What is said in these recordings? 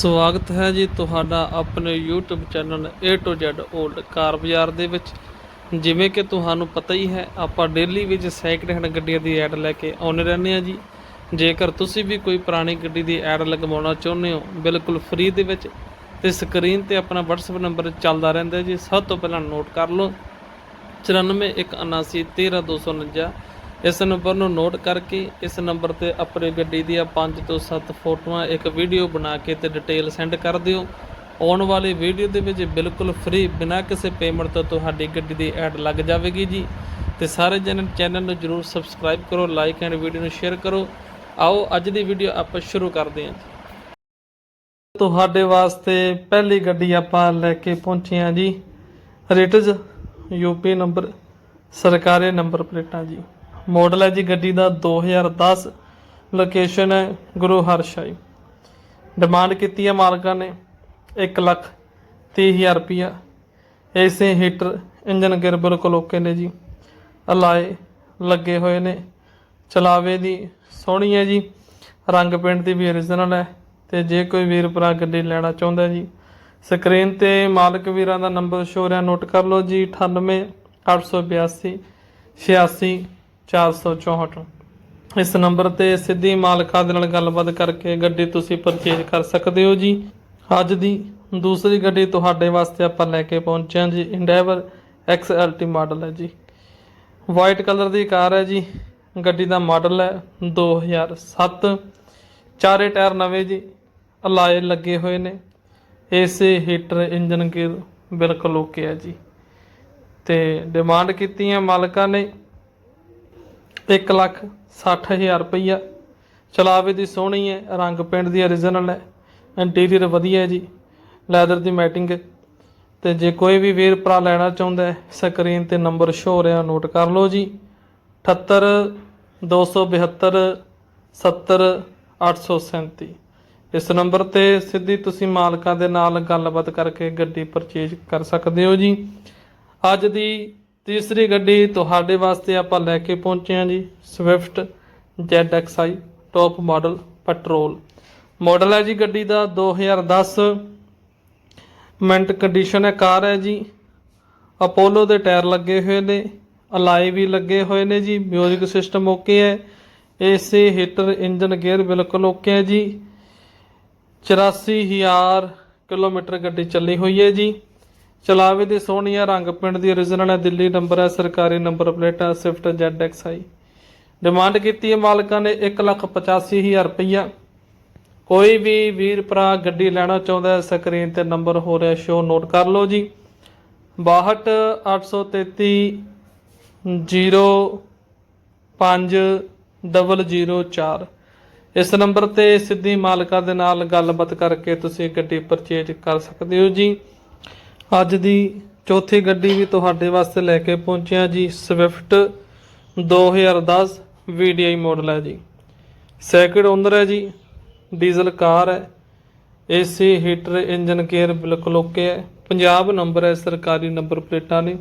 ਸਵਾਗਤ ਹੈ ਜੀ ਤੁਹਾਡਾ ਆਪਣੇ YouTube channel A to Z old car ਬਾਜ਼ਾਰ ਦੇ ਵਿੱਚ। ਜਿਵੇਂ ਕਿ ਤੁਹਾਨੂੰ ਪਤਾ ਹੀ ਹੈ, ਆਪਾਂ ਡੇਲੀ ਵਿੱਚ ਸੈਕਿੰਡ ਹੈਂਡ ਗੱਡੀਆਂ ਦੀ ਐਡ ਲੈ ਕੇ ਆਉਂਦੇ ਰਹਿੰਦੇ ਆ ਜੀ। ਜੇਕਰ ਤੁਸੀਂ ਵੀ ਕੋਈ ਪੁਰਾਣੀ ਗੱਡੀ ਦੀ ਐਡ ਲਗਵਾਉਣਾ ਚਾਹੁੰਦੇ ਹੋ, ਬਿਲਕੁਲ ਫ੍ਰੀ ਦੇ ਵਿੱਚ ਤੇ ਸਕਰੀਨ ਤੇ ਆਪਣਾ WhatsApp ਨੰਬਰ ਚੱਲਦਾ ਰਹਿੰਦਾ ਜੀ। ਸਭ ਤੋਂ ਪਹਿਲਾਂ ਨੋਟ ਕਰ ਲਓ। 9417130249 ਇਸ ਨੰਬਰ ਨੂੰ ਨੋਟ ਕਰਕੇ ਇਸ ਨੰਬਰ ਤੇ ਆਪਣੀ ਗੱਡੀ ਦੀਆਂ 5 ਤੋਂ 7 ਫੋਟੋਆਂ ਇੱਕ ਵੀਡੀਓ ਬਣਾ ਕੇ ਤੇ ਡਿਟੇਲ ਸੈਂਡ ਕਰ ਦਿਓ। ਆਉਣ ਵਾਲੀ ਵੀਡੀਓ ਦੇ ਵਿੱਚ ਬਿਲਕੁਲ ਫ੍ਰੀ ਬਿਨਾਂ ਕਿਸੇ ਪੇਮੈਂਟ ਤੋਂ ਤੁਹਾਡੀ ਗੱਡੀ ਦੀ ਐਡ ਲੱਗ ਜਾਵੇਗੀ ਜੀ। ਤੇ ਸਾਰੇ ਜਣ ਚੈਨਲ ਨੂੰ ਜਰੂਰ ਸਬਸਕ੍ਰਾਈਬ ਕਰੋ ਲਾਈਕ ਐਂਡ ਵੀਡੀਓ ਨੂੰ ਸ਼ੇਅਰ ਕਰੋ। ਆਓ, ਅੱਜ ਦੀ ਵੀਡੀਓ ਆਪਾਂ ਸ਼ੁਰੂ ਕਰਦੇ ਹਾਂ ਜੀ। ਤੁਹਾਡੇ ਵਾਸਤੇ ਪਹਿਲੀ ਗੱਡੀ ਆਪਾਂ ਲੈ ਕੇ ਪਹੁੰਚੇ ਹਾਂ ਜੀ। ਰਿਟਜ਼ ਯੂਪੀ ਨੰਬਰ, ਸਰਕਾਰੀ ਨੰਬਰ ਪਲੇਟਾਂ ਜੀ। ਮਾਡਲ ਹੈ ਜੀ ਗੱਡੀ ਦਾ 2010 ਲੋਕੇਸ਼ਨ ਹੈ ਗੁਰੂ ਹਰਸ਼ਾਈ। ਡਿਮਾਂਡ ਕੀਤੀ ਹੈ ਮਾਲਕਾਂ ਨੇ 1 ਲੱਖ 30000 ਰੁਪਿਆ ਏਸੇ ਹੀਟਰ ਇੰਜਨ ਗਿਰ ਬਿਲਕੁਲ ਓਕੇ ਨੇ ਜੀ। ਅਲਾਏ ਲੱਗੇ ਹੋਏ ਨੇ। ਚਲਾਵੇ ਦੀ ਸੋਹਣੀ ਹੈ ਜੀ। ਰੰਗ ਪੇਂਟ ਦੀ ਵੀ origignal ਹੈ ਤੇ ਜੇ ਕੋਈ ਵੀਰ ਭਰਾ ਗੱਡੀ ਲੈਣਾ ਚਾਹੁੰਦਾ ਜੀ ਸਕਰੀਨ ਤੇ ਮਾਲਕ ਵੀਰਾਂ ਦਾ ਨੰਬਰ ਸ਼ੋ ਰਿਹਾ ਨੋਟ ਕਰ ਲਓ ਜੀ 98 882 86 464 ਇਸ ਨੰਬਰ ਤੇ ਸਿੱਧੀ ਮਾਲਕਾਂ ਦੇ ਨਾਲ ਗੱਲਬਾਤ ਕਰਕੇ ਗੱਡੀ ਤੁਸੀਂ ਪਰਚੇਜ ਕਰ ਸਕਦੇ ਹੋ ਜੀ। ਅੱਜ ਦੀ ਦੂਸਰੀ ਗੱਡੀ ਤੁਹਾਡੇ ਵਾਸਤੇ ਆਪਾਂ ਲੈ ਕੇ ਪਹੁੰਚੇ ਹਾਂ ਜੀ। ਇੰਡੈਵਰ XLT ਮਾਡਲ ਹੈ ਜੀ। ਵਾਈਟ ਕਲਰ ਦੀ ਕਾਰ ਹੈ ਜੀ। ਗੱਡੀ ਦਾ ਮਾਡਲ ਹੈ 2007 ਚਾਰੇ ਟਾਇਰ ਨਵੇਂ ਜੀ। ਅਲਾਏ ਲੱਗੇ ਹੋਏ ਨੇ। ਏਸੀ ਹੀਟਰ ਇੰਜਨ ਗੇਅਰ ਬਿਲਕੁਲ ਓਕੇ ਹੈ ਜੀ। ਤੇ ਡਿਮਾਂਡ ਕੀਤੀ ਹੈ ਮਾਲਕਾਂ ਨੇ। 1 ਲੱਖ 60000 ਰੁਪਈਆ। ਚਲਾਵੇ ਦੀ ਸੋਹਣੀ ਹੈ, ਰੰਗ ਪਿੰਡ ਦੀ origignal ਹੈ। ਇੰਟੀਰੀਅਰ ਵਧੀਆ ਹੈ ਜੀ ਲੈਦਰ ਦੀ ਮੈਟਿੰਗ ਹੈ। ਤੇ ਜੇ ਕੋਈ ਵੀ ਵੀਰ ਭਰਾ ਲੈਣਾ ਚਾਹੁੰਦਾ ਹੈ ਸਕਰੀਨ ਤੇ ਨੰਬਰ ਸ਼ੋ ਹੋ ਰਿਹਾ ਨੋਟ ਕਰ ਲਓ ਜੀ। 78 272 70 837 ਇਸ ਨੰਬਰ ਤੇ ਸਿੱਧੀ ਤੁਸੀਂ ਮਾਲਕਾਂ ਦੇ ਨਾਲ ਗੱਲਬਾਤ ਕਰਕੇ ਗੱਡੀ ਪਰਚੇਜ ਕਰ ਸਕਦੇ ਹੋ ਜੀ। ਅੱਜ ਦੀ ਤੀਸਰੀ ਗੱਡੀ ਤੁਹਾਡੇ ਵਾਸਤੇ ਆਪਾਂ ਲੈ ਕੇ ਪਹੁੰਚੇ ਹਾਂ ਜੀ। Swift ZXi top model petrol model ਹੈ ਜੀ ਗੱਡੀ ਦਾ 2010 ਮਿੰਟ ਕੰਡੀਸ਼ਨ ਹੈ, ਕਾਰ ਹੈ ਜੀ। ਅਪੋਲੋ ਦੇ ਟਾਇਰ ਲੱਗੇ ਹੋਏ ਨੇ ਅਲਾਈ ਵੀ ਲੱਗੇ ਹੋਏ ਨੇ ਜੀ। ਮਿਊਜ਼ਿਕ ਸਿਸਟਮ ਓਕੇ ਹੈ। ਏਸੀ ਹੀਟਰ ਇੰਜਨ ਗੇਅਰ ਬਿਲਕੁਲ ਓਕੇ ਹੈ ਜੀ। 84000 ਕਿਲੋਮੀਟਰ ਗੱਡੀ ਚੱਲੀ ਹੋਈ ਹੈ ਜੀ। ਚਲਾਵੇ ਦੀ ਸੋਹਣੀ ਹੈ ਰੰਗ ਪਿੰਡ ਦੀ origignal ਹੈ, ਦਿੱਲੀ ਨੰਬਰ ਹੈ, ਸਰਕਾਰੀ ਨੰਬਰ ਪਲੇਟ ਹੈ ਸਵਿਫਟ ZXi ਡਿਮਾਂਡ ਕੀਤੀ ਹੈ, ਮਾਲਕਾਂ ਨੇ 185000 ਰੁਪਈਆ। ਕੋਈ ਵੀ ਵੀਰ ਭਰਾ ਗੱਡੀ ਲੈਣਾ ਚਾਹੁੰਦਾ ਹੈ ਸਕਰੀਨ ਤੇ ਨੰਬਰ ਹੋ ਰਿਹਾ ਸ਼ੋ ਨੋਟ ਕਰ ਲਓ ਜੀ। 6283050004 ਇਸ ਨੰਬਰ ਤੇ ਸਿੱਧੀ ਮਾਲਕਾਂ ਦੇ ਨਾਲ ਗੱਲਬਾਤ ਕਰਕੇ ਤੁਸੀਂ ਗੱਡੀ ਪਰਚੇਜ ਕਰ ਸਕਦੇ ਹੋ ਜੀ। ਅੱਜ ਦੀ ਚੌਥੀ ਗੱਡੀ ਵੀ ਤੁਹਾਡੇ ਵਾਸਤੇ ਲੈ ਕੇ ਪਹੁੰਚਿਆ ਜੀ ਸਵਿਫਟ 2010 VDI ਮਾਡਲ ਹੈ ਜੀ। ਸੈਕਿੰਡ ਓਨਰ ਹੈ ਜੀ ਡੀਜ਼ਲ ਕਾਰ ਹੈ। ਏਸੀ ਹੀਟਰ ਇੰਜਨ ਕੇਅਰ ਬਿਲਕੁਲ ਓਕੇ ਹੈ। ਪੰਜਾਬ ਨੰਬਰ ਹੈ, ਸਰਕਾਰੀ ਨੰਬਰ ਪਲੇਟਾਂ ਨੇ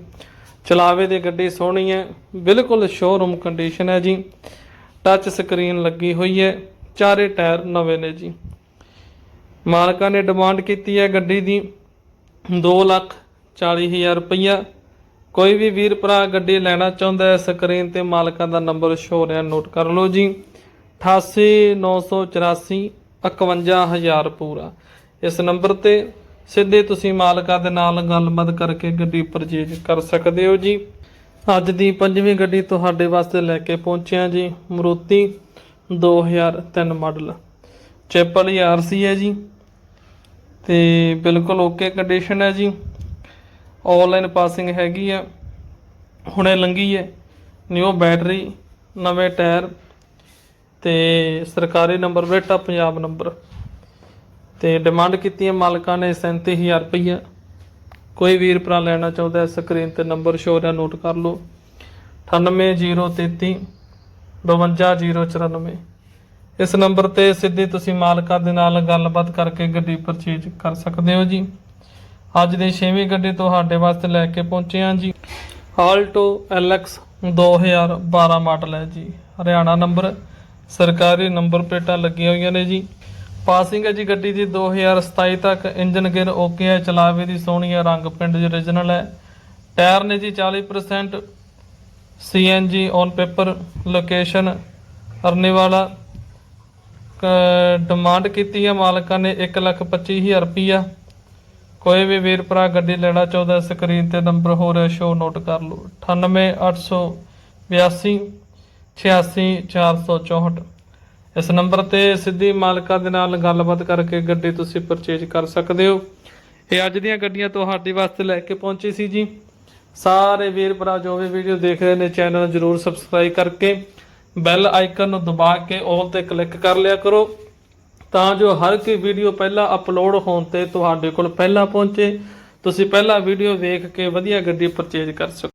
ਚਲਾਵੇ ਦੀ ਗੱਡੀ ਸੋਹਣੀ ਹੈ, ਬਿਲਕੁਲ ਸ਼ੋਰੂਮ ਕੰਡੀਸ਼ਨ ਹੈ ਜੀ। ਟੱਚ ਸਕਰੀਨ ਲੱਗੀ ਹੋਈ ਹੈ, ਚਾਰੇ ਟਾਇਰ ਨਵੇਂ ਨੇ ਜੀ। ਮਾਲਕਾਂ ਨੇ ਡਿਮਾਂਡ ਕੀਤੀ ਹੈ ਗੱਡੀ ਦੀ। 2 ਲੱਖ 40 ਹਜ਼ਾਰ ਰੁਪਈਆ। ਕੋਈ ਵੀ ਵੀਰ ਭਰਾ ਗੱਡੀ ਲੈਣਾ ਚਾਹੁੰਦਾ ਹੈ, ਸਕਰੀਨ ਤੇ ਮਾਲਕਾਂ ਦਾ ਨੰਬਰ ਸ਼ੋ ਰਿਹਾ ਨੋਟ ਕਰ ਲਓ ਜੀ। 88984 51000 ਪੂਰਾ। ਇਸ ਨੰਬਰ ਤੇ ਸਿੱਧੇ ਤੁਸੀਂ ਮਾਲਕਾਂ ਦੇ ਨਾਲ ਗੱਲਬਾਤ ਕਰਕੇ ਗੱਡੀ ਪਰਚੇਜ ਕਰ ਸਕਦੇ ਹੋ ਜੀ। ਅੱਜ ਦੀ ਪੰਜਵੀਂ ਗੱਡੀ ਤੁਹਾਡੇ ਵਾਸਤੇ ਲੈ ਕੇ ਪਹੁੰਚਿਆ ਜੀ, ਮਰੂਤੀ 2003 ਮਾਡਲ। ਚੈਪਲ ਆਰਸੀ ਹੈ ਜੀ। ਤੇ ਬਿਲਕੁਲ ਓਕੇ ਕੰਡੀਸ਼ਨ ਹੈ ਜੀ। ਆਨਲਾਈਨ ਪਾਸਿੰਗ ਹੈਗੀ ਆ ਹੁਣੇ ਲੰਗੀ ਹੈ। ਨਿਊ ਬੈਟਰੀ ਨਵੇਂ ਟਾਇਰ ਤੇ ਸਰਕਾਰੀ ਨੰਬਰ ਬੇਟਾ ਪੰਜਾਬ ਨੰਬਰ ਤੇ ਡਿਮਾਂਡ ਕੀਤੀ ਹੈ ਮਾਲਕਾਂ ਨੇ 37000 ਰੁਪਈਆ। ਕੋਈ ਵੀਰ ਭਰਾ ਲੈਣਾ ਚਾਹੁੰਦਾ ਹੈ ਸਕਰੀਨ ਤੇ ਨੰਬਰ ਸ਼ੋ ਰਿਹਾ ਨੋਟ ਕਰ ਲਓ। 98033 52094 ਇਸ ਨੰਬਰ ਤੇ ਸਿੱਧੇ ਤੁਸੀਂ ਮਾਲਕਾਂ ਦੇ ਨਾਲ ਗੱਲਬਾਤ ਕਰਕੇ ਗੱਡੀ ਪਰਚੇਜ ਕਰ ਸਕਦੇ ਹੋ ਜੀ। ਅੱਜ ਦੀ 6ਵੀਂ ਗੱਡੀ ਤੁਹਾਡੇ ਵਾਸਤੇ ਲੈ ਕੇ ਪਹੁੰਚੇ ਹਾਂ ਜੀ। ਆਲਟੋ LX 2012 ਮਾਡਲ ਹੈ ਜੀ। ਹਰਿਆਣਾ ਨੰਬਰ, ਸਰਕਾਰੀ ਨੰਬਰ ਪਲੇਟਾਂ ਲੱਗੀਆਂ ਹੋਈਆਂ ਨੇ ਜੀ। ਪਾਸਿੰਗ ਹੈ ਜੀ ਗੱਡੀ ਦੀ 2027 ਤੱਕ। ਇੰਜਨ ਗੇਅਰ ਓਕੇ ਹੈ, ਚਲਾਵੇ ਦੀ ਸੋਹਣੀ ਹੈ, ਰੰਗ ਪਿੰਡ ਜੀ origignal ਹੈ। ਟਾਇਰ ਨੇ ਜੀ 40% CNG on paper location Arniwala. ਕ- ਡਿਮਾਂਡ ਕੀਤੀ ਹੈ ਮਾਲਕਾਂ ਨੇ 125000 ਰੁਪਈਆ। ਕੋਈ ਵੀ ਵੀਰ ਭਰਾ ਗੱਡੀ ਲੈਣਾ ਚਾਹੁੰਦਾ ਸਕਰੀਨ ਤੇ ਨੰਬਰ ਹੋ ਰਿਹਾ ਸ਼ੋ ਨੋਟ ਕਰ ਲਓ 98882 86464 ਇਸ ਨੰਬਰ ਤੇ ਸਿੱਧੀ ਮਾਲਕਾਂ ਦੇ ਨਾਲ ਗੱਲਬਾਤ ਕਰਕੇ ਗੱਡੀ ਤੁਸੀਂ ਪਰਚੇਜ ਕਰ ਸਕਦੇ ਹੋ। ਇਹ ਅੱਜ ਦੀਆਂ ਗੱਡੀਆਂ ਤੁਹਾਡੇ ਵਾਸਤੇ ਲੈ ਕੇ ਪਹੁੰਚੀ ਸੀ ਜੀ। ਸਾਰੇ ਵੀਰ ਭਰਾ ਜੋ ਵੀ ਵੀਡੀਓ ਦੇਖ ਰਹੇ ਨੇ ਚੈਨਲ ਨੂੰ ਜਰੂਰ ਸਬਸਕ੍ਰਾਈਬ ਕਰਕੇ ਬੈਲ ਆਈਕਨ ਨੂੰ ਦਬਾ ਕੇ ਆਲ ਤੇ ਕਲਿੱਕ ਕਰ ਲਿਆ ਕਰੋ ਤਾਂ ਜੋ ਹਰ ਕੋਈ ਵੀਡੀਓ ਪਹਿਲਾਂ ਅਪਲੋਡ ਹੋਣ ਤੇ ਤੁਹਾਡੇ ਕੋਲ ਪਹਿਲਾਂ ਪਹੁੰਚੇ। ਤੁਸੀਂ ਪਹਿਲਾਂ ਵੀਡੀਓ ਵੇਖ ਕੇ ਵਧੀਆ ਗੱਡੀ ਪਰਚੇਜ ਕਰ ਸਕੋ